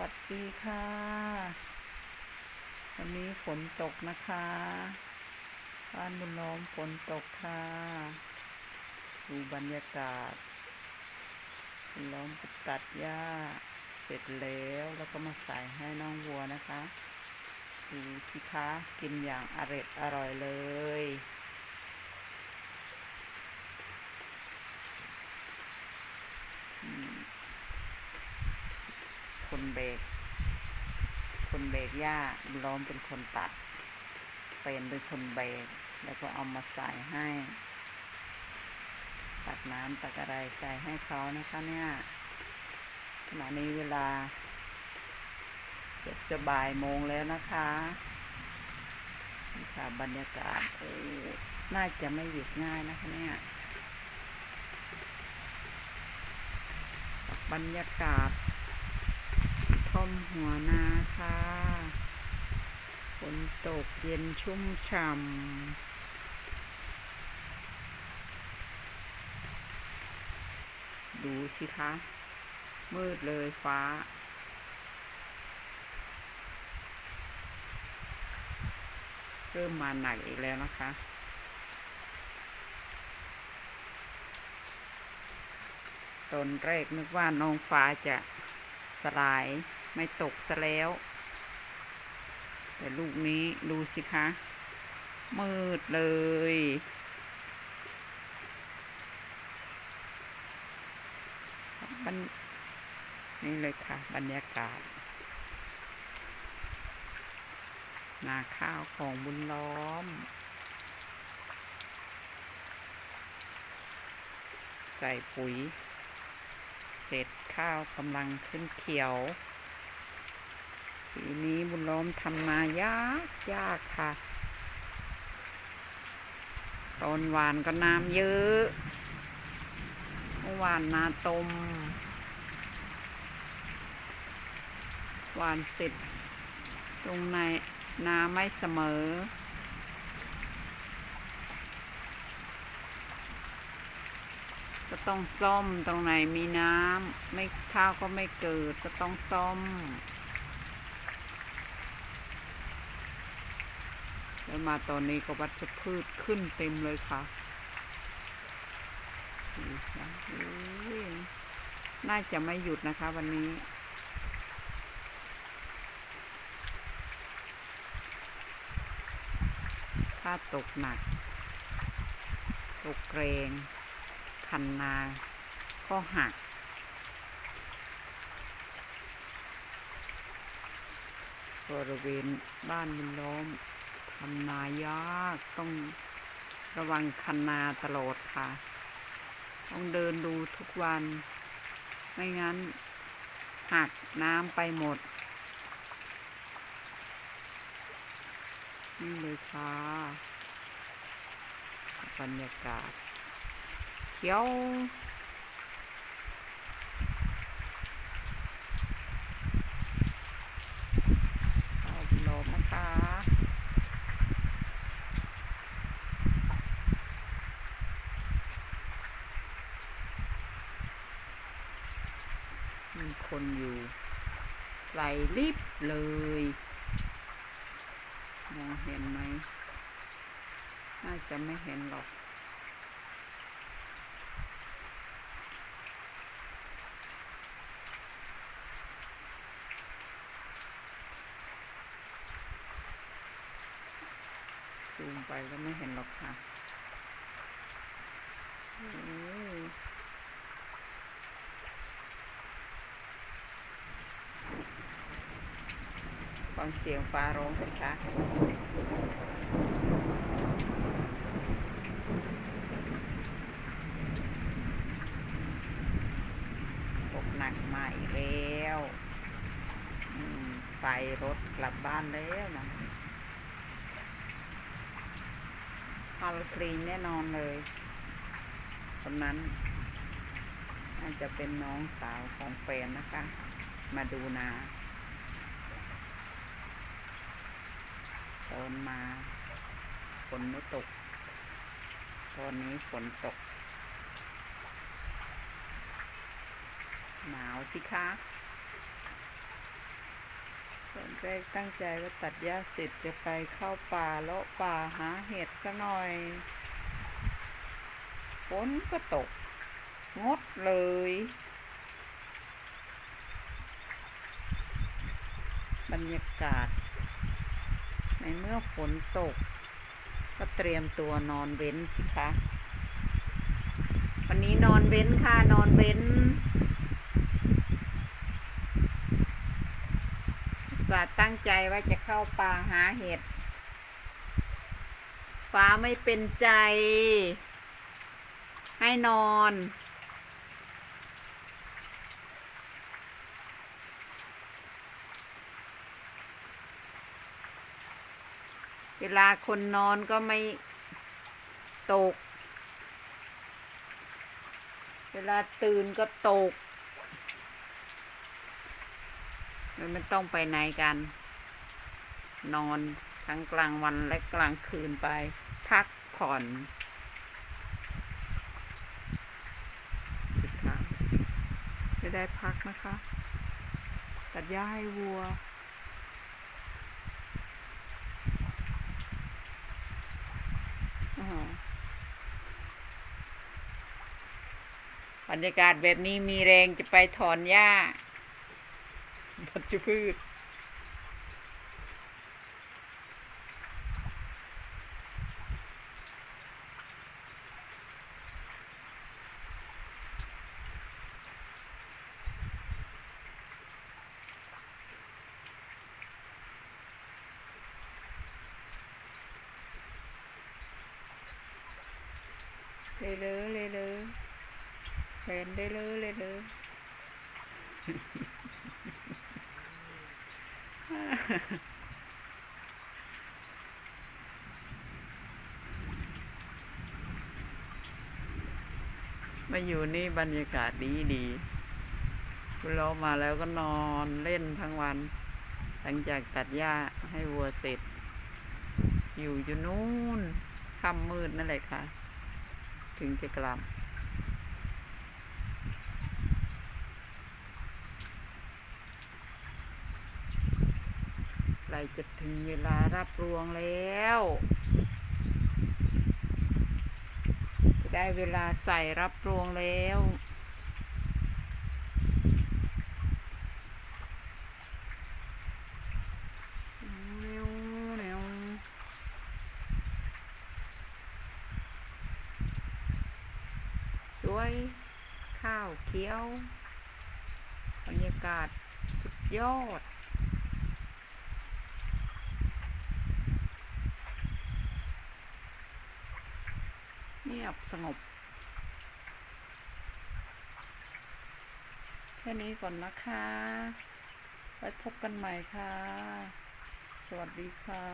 วัสดีค่ะ วันนี้ฝนตกนะคะบ้านบุญล้อมฝนตกค่ะ ดูบรรยากาศบุญล้อมไปตัดหญ้า เสร็จแล้วแล้วก็มาใส่ให้น้องวัวนะคะดูสิคะกินอย่างอร็ดอร่อยเลย คนเบรกคนเบรกหญ้าล้อมเป็นคนตัด เป็นเป็นคนเบรกแล้วก็เอามาใส่ให้ ตักน้ำตักอะไรใส่ให้เขานะคะเนี่ยขณะนี้เวลาเกือบจะบ่ายโมงแล้วนะคะนี่ค่ะบรรยากาศเออน่าจะไม่หยุดง่ายนะคะเนี่ยบรรยากาศ ท่อมหัวนาค่ะฝนตกเย็นชุ่มฉ่ำดูสิคะ มืดเลยฟ้า เริ่มมาหนักอีกแล้วนะคะ ตอนแรกนึกว่าน้องฟ้าจะสลาย ไม่ตกซะแล้ว แต่ลูกนี้ดูสิคะ มืดเลยบรรนี่เลยค่ะ บรรยากาศ นาข้าวของบุญล้อม ใส่ปุ๋ย เสร็จข้าวกำลังขึ้นเขียว ปีนี้บุญล้อมทำนายากยากค่ะ ตอนหวานก็น้ำเยอะเมื่อวานนาตม หวานเสร็จ ตรงในนาไม่เสมอก็ต้องซ่อมตรงไหนมีน้ำไม่ข้าวก็ไม่เกิดก็ต้องซ่อม แล้วมาตอนนี้ก็วัชพืชขึ้นเต็มเลยค่ะน่าจะไม่หยุดนะคะวันนี้ ถ้าตกหนัก ตกแรง คันนา ก็หักบริเวณบ้านบุญล้อม ทำนายากต้องระวังคันนาตลอดค่ะ ต้องเดินดูทุกวัน ไม่งั้นหักน้ำไปหมด นี่เลยค่ะบรรยากาศเขียวเอาโลมนะคะ มี คนอยู่ไหลลิบเลยมองเห็นไหม น่าจะไม่เห็นหรอก ซูมไปก็ไม่เห็นหรอกค่ะโอ้ย ฟังเสียงฟ้าร้องสิคะตกหนักมาอีกแล้วไปรถกลับบ้านแล้วนะฮอลคลีนแน่นอนเลยคนนั้นน่าจะเป็นน้องสาวของแฟนนะคะ มาดูนา ตอนมาฝนไม่ตกตอนนี้ฝนตก หนาวสิคะตอนแรกตั้งใจว่าตัดหญ้าเสร็จจะไปเข้าป่าเลาะป่าหาเห็ดซะหน่อยฝนก็ตก งดเลย บรรยากาศ ในเมื่อฝนตก ก็เตรียมตัวนอนเว้นสิคะ วันนี้นอนเว้นค่ะ นอนเว้นสาตั้งใจว่าจะเข้าป่าหาเห็ด ฟ้าไม่เป็นใจ ให้นอน เวลาคนนอนก็ไม่ตก เวลาตื่นก็ตก มันไม่ต้องไปไหนกัน นอนทั้งกลางวันและกลางคืนไป พักผ่อนสุดท้ายไม่ได้พักนะคะ ตัดหญ้าให้วัว อ๋อบรรยากาศแบบนี้มีแรงจะไปถอนหญ้าบัชพืช เลยเลยเลยเลยเห็นได้เลยเลยเลยมาอยู่นี่บรรยากาศดีดีเรามาแล้วก็นอนเล่นทั้งวัน หลังจากตัดหญ้าให้วัวเสร็จ อยู่อยู่นู่นค่ำมืดนั่นแหละค่ะ ถึงจะกลับใกล้จะถึงเวลารับรวงแล้วจะได้เวลาใส่รับรวงแล้ว แนวแนว ส วย ข้าวเขียว บรรยากาศสุดยอด เงียบสงบ แค่นี้ก่อนนะคะ ไว้พบกันใหม่ค่ะ สวัสดีค่ะ